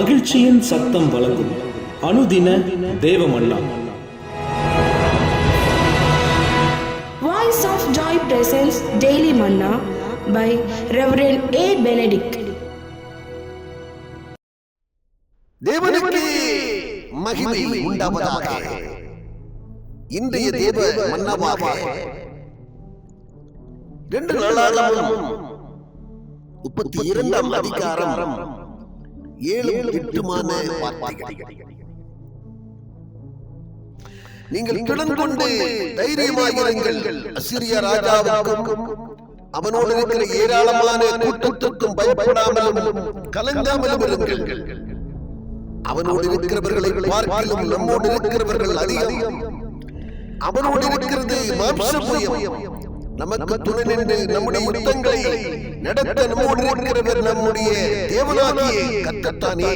மகிழ்ச்சியின் சத்தம் வழங்கும் அனுதின தேவமல்லா Voice of Joy presents Daily Manna by Reverend A. Benedict. தேவனுக்கு மகிமை உண்டாவதாக. இன்றைய தேவ மன்னவாக ரெண்டு நாளாகவும் முப்பத்தி இரண்டாம் அதிகாரம். ஏழு எட்டுமான வார்த்தைகள். நீங்கள் திடன் கொண்டு தைரியமாயிருங்கள். அசிரிய ராஜாவுக்கும் அவனோடு இருக்கிற ஏராளமான கூட்டத்திற்கும் பயப்படாமலும் கலங்காமலும் இருங்கள். அவனோடு இருக்கிறவர்களை பார்க்கிலும் நம்மோடு இருக்கிறவர்கள் அதிகம். அவனோடு இருக்கிறது மாம்சமயம். நமக்கு துணை நின்று நம்முடைய யுத்தங்களை நடத்த நம்மோடு இருக்கிறவர் நம்முடைய தேவனாகிய கத்தத்தானே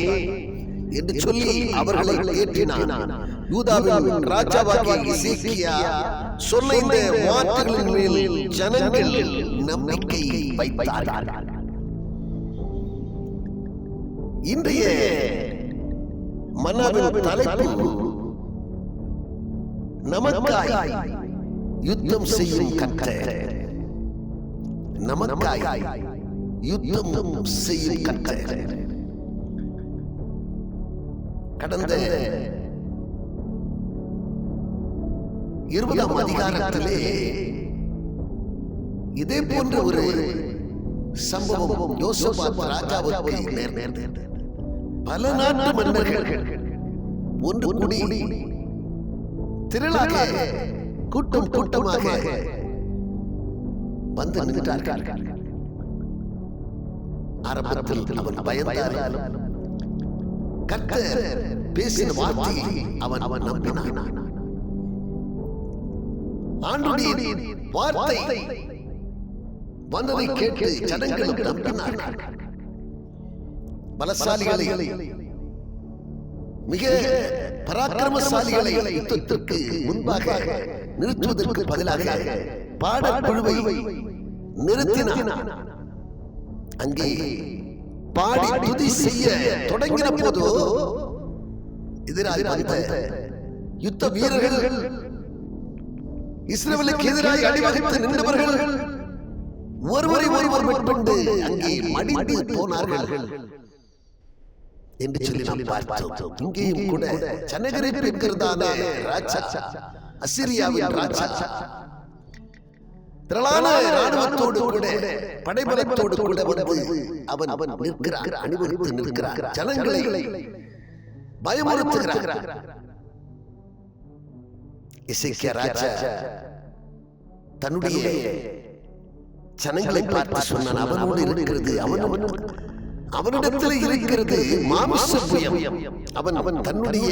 என்று சொல்லி அவர்களை ஏற்றினான். யூதாவின் ராஜாவாகிய இசேக்கியா சொன்ன இந்த வார்த்தைகளின் மேல் ஜனங்கள் நம்பிக்கை வைத்தார்கள். இன்றைய மன்னாவின் தலைப்பு நமக்காய். யுத்தம் செய்யும் கர்த்தர் நமக்காய் யுத்தம் செய்யும் கர்த்தர் கடந்த இருபதாம் அதிகாரத்திலே இதே போன்ற ஒரு சம்பவம் யோசபாத் ராஜாவுக்கு நேர்ந்தது பல நாட்டு மன்னர்கள் ஒன்று கூடி திரளாக கூட்டம் கூட்டமாக வந்து நின்றார்கள். ஆரம்பத்தில் அவன் பயந்தார். கர்த்தர் பேசின வார்த்தையை அவன் அவன் நம்பினான். ஆண்டுடைய வார்த்தை வந்ததை கேட்டு ஜனங்களும் நம்பினார்கள். பலசாலிகளை மிக பராக்கிரமசாலிகளை யுத்தத்திற்கு முன்பாக நிறுத்துவதற்கு பதிலாக பாடக்குழுவை நிறுத்தினான் அங்கே பாடி துதி செய்ய தொடங்கின போதோ எதிராக வந்த யுத்த வீரர்கள் இஸ்ரேலுக்கு எதிராக அடிவகுத்து நின்றவர்கள் ஒருவரை ஒருவர் மேற்கொண்டு அங்கே மடிந்து போனார்கள். என்று சொல்லி நாம் பார்த்தோம். இங்கேயும் கூட சனகரிப்பு என்கிறதான ராஜா. அசிரியாவின் ராஜா. திரளான ராணுவத்தோடு கூட படைபலத்தோடு கூட வந்து அவன் அவன் நிற்கிறான் அணிவகுத்து நிற்கிறான். ஜனங்களை பயமுறுத்துகிறான். இசைக்கிய ராஜா தன்னுடைய ஜனங்களை பார்த்து சொன்னான் அவனோடு இருக்கிறது அவன் அவனிடத்தில் இருக்கிறது மாமிச புயம் அவன் அவன் தன்னுடைய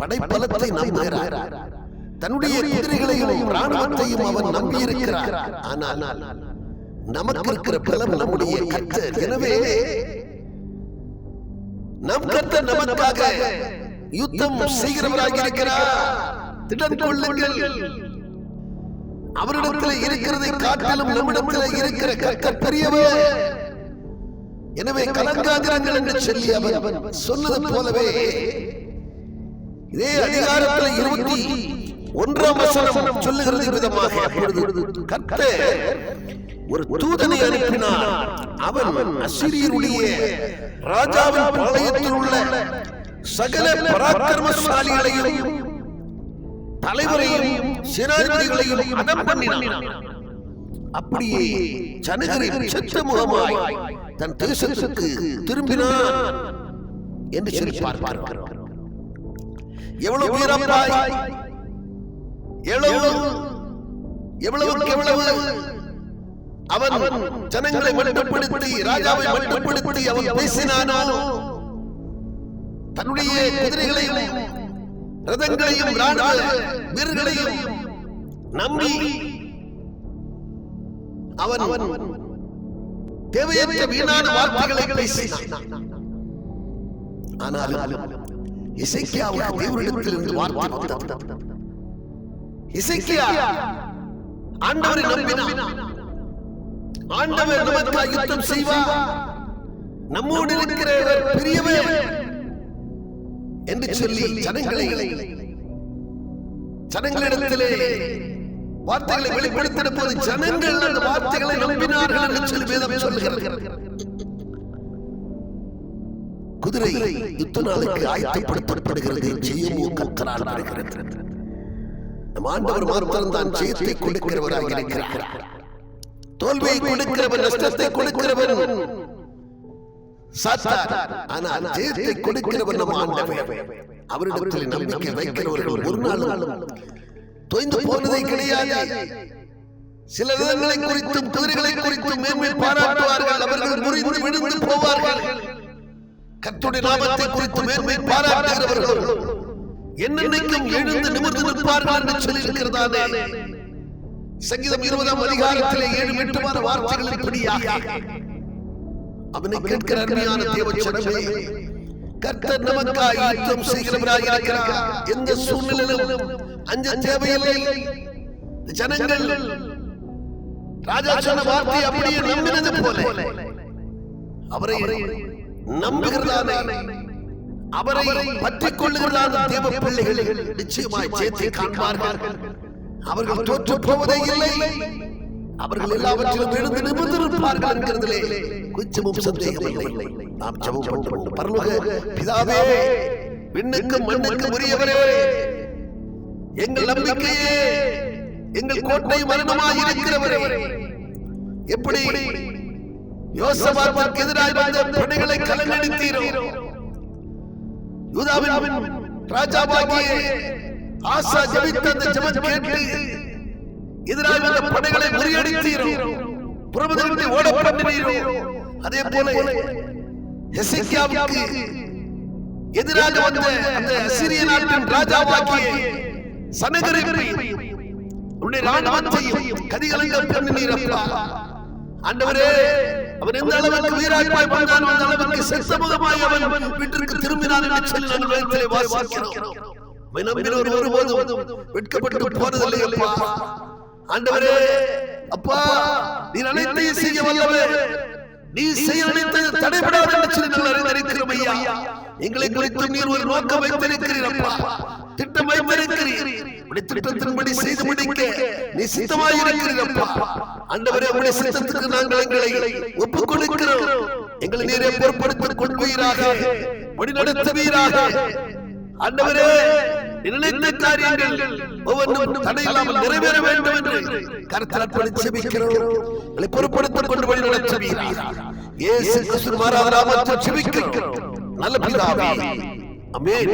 படைப்பலத்தை நம்புகிறார் தன்னுடைய குதிரைகளையும் ராணுவத்தையும் அவன் நம்பியிருக்கிறார் ஆனால் நமக்கு இருக்கிற பலம் நம்முடைய கர்த்தர் எனவே நம் கர்த்தர் நமக்காக யுத்தம் செய்கிறவராக இருக்கிறார். திடன் கொள்ளுங்கள். அவரிடத்தில் இருக்கிறதை காட்டிலும் நம்மிடத்தில் இருக்கிற கர்த்தர் பெரியவர். எனவே கலங்காதிரங்கள் என்று சொல்லி அவன் சொன்னது போலவே இதே அதிகாரத்தில் இருபத்தி ஒன்றாம் வசனம் சொல்லுகிறது விதமாக கர்த்தர் ஒரு தூதனை அனுப்பினார். அவன் அசிரியருடைய ராஜாவின் பாளையத்தில் உள்ள சகல பராக்கிரமசாலிகளையும் தலைவரையும் சேனாதிபதிகளையும் அதம் பண்ணினான். அப்படியே ஜனகரி செத்த முகமாய் தன் தேசத்துக்கு திரும்பினான் என்று சொல்லி பார்க்கிறோம். எவ்வளவு வீரப்பாய் எவ்வளவு எவ்வளவுக்கு எவ்வளவு அவன் ஜனங்களை மட்டுப்படுத்தி ராஜாவை மட்டுப்படுத்தி அவன் பேசினானோ? தன்னுடைய குதிரைகளையும் ரதங்களையும் வீரர்களையும் நம்பி அவன் தேவையற்ற வீணான வார்த்தைகளை பேசினான். ஆனாலும் இசைக்கியாவுக்கு தேவனிடத்தில் இருந்து வார்த்தை வந்தது. இசைக்கியா ஆண்டவரை நம்பினான். ஆண்டவர் நமக்காக யுத்தம் செய்வார் நம்மோடு இருக்கிறவர் பெரியவர் என்று சொல்லி ஜனங்களை ஜனங்களிடத்திலே வார்த்தைகளை வெளிப்படுத்தின போது ஜனங்கள் அந்த வார்த்தைகளை நம்பினார்கள் என்று சொல்லி வேதம் சொல்லுகிறது குதிரை யுத்த நாளுக்கு ஆயத்தப்படுத்தப்படுகிறது. ஜெயமோ கத்தரால் வருகிறது நம் ஆண்டவர் மாத்திரம் தான் ஜெயத்தை கொடுக்கிறவராக இருக்கிறார். தோல்வியை கொடுக்கிறவன் நஷ்டத்தை கொடுக்கிறவன். ஆனால் ஜெயத்தை கொடுக்கிறவன் நம் ஆண்டவர். அவரிடத்தில் நம்பிக்கை வைக்கிறவர்கள். ஒரு நாளும் தொய்ந்து போனதை கிடையாது. சில விதங்களை குறித்தும் குதிரைகளை குறித்தும் மேன்மை பாராட்டுவார்கள். அவர்கள் முறிந்து விழுந்து போவார்கள். கர்த்தருடைய நாமத்தை குறித்து மேன்மை பாராட்டுகிறவர்கள் என்னென்னைக்கும் எழுந்து நிமிர்ந்து நிற்பார்கள் என்று சொல்லி இருக்கிறதானே சங்கீதம் இருபதாம் அதிகாரத்திலே ஏழு எட்டுமான வார்த்தைகள் இப்படியாக. அவனை கேட்கிற அருமையான தேவச்சனமே கர்த்தர் நமக்காய் யுத்தம் செய்கிறவராய் இருக்கிறார். எந்த சூழ்நிலையிலும் அஞ்ச தேவையில்லை. ஜனங்கள். ராஜா சொன்ன வார்த்தை அப்படியே நம்பினது போல. அவரை நம்புகிறதானே. அவரை பற்றிக் கொள்ளுகிறதான தேவ பிள்ளைகள் நிச்சயமாய் சேர்த்தை காண்பார்கள். அவர்கள் தோற்று போவதே இல்லை. அவர்கள் எல்லாவற்றிலும் எழுந்து நிமிர்ந்திருப்பார்கள் என்கிறதிலே கொஞ்சமும் சந்தேகம் இல்லை. நாம் ஜெபம் பண்ணுவோம் பரலோக பிதாவே விண்ணுக்கும் மண்ணுக்கும் உரியவரே எங்கள் நம்பிக்கையே எங்கள் கோட்டை மரணமாய் இருக்கிறவரே. எப்படி யோசபாத்திற்கு எதிராக வந்த படைகளை கலங்கடித்தீரோ? யூதாவின் ராஜாவாகிய ஆசா ஜெபித்த அந்த ஜெபம் கேட்டு எதிராக வந்த படைகளை முறியடித்தீரோ? புறமுதலிட்டு ஓட பண்ணினீரோ அதே போல எசேக்கியாவுக்கு எதிராக வந்த அந்த அசிரிய நாட்டின் ராஜாவாகிய சனகரிப்பை கதிகலங்க ஆண்டவரே அவன் எந்த அளவுக்கு வீராய்ப்பாய் வாழ்ந்தான் அந்த அளவுக்கு செத்தமுகமாய் அவன் வீட்டிற்கு திரும்பினான் என்று சொல்லி நாங்கள் வேதத்திலே வாசிக்கிறோம். உம்மை நம்பினோர் ஒருபோதும் வெட்கப்பட்டு போனதில்லை அப்பா. ஆண்டவரே அப்பா நீர் அனைத்தையும் செய்ய வல்லவே நீ செய்ய நினைத்தது தடைபடாது என்று சொல்லி அறிந்திருக்கிறோம் ஐயா. எங்களை குறித்து நீர் ஒரு நோக்கம் வைத்திருக்கிறீர் அப்பா. திட்டம் வைத்திருக்கிறீர் திட்டத்தின்படி செய்து முடிக்க நீ சித்தமாய் இருக்கிறீர் அப்பா ஆண்டவரே உடைய சித்தத்துக்கு நாங்கள் எங்களை ஒப்புக் கொடுக்கிறோம் எங்களை நீரே பொறுப்படுத்திக் கொள்வீராக. வழி நடத்துவீராக ஆண்டவரே நினைத்த காரியங்கள் ஒவ்வொன்றும் தடையில்லாமல் நிறைவேற வேண்டும் என்று கருத்தரப்படி செபிக்கிறோம் எங்களை பொறுப்படுத்திக் கொண்டு வழி நடத்துவீராக இயேசு கிறிஸ்து மாறாத நாமத்தில் செபிக்கிறோம் நல்ல பிதாவே. ஆமென்.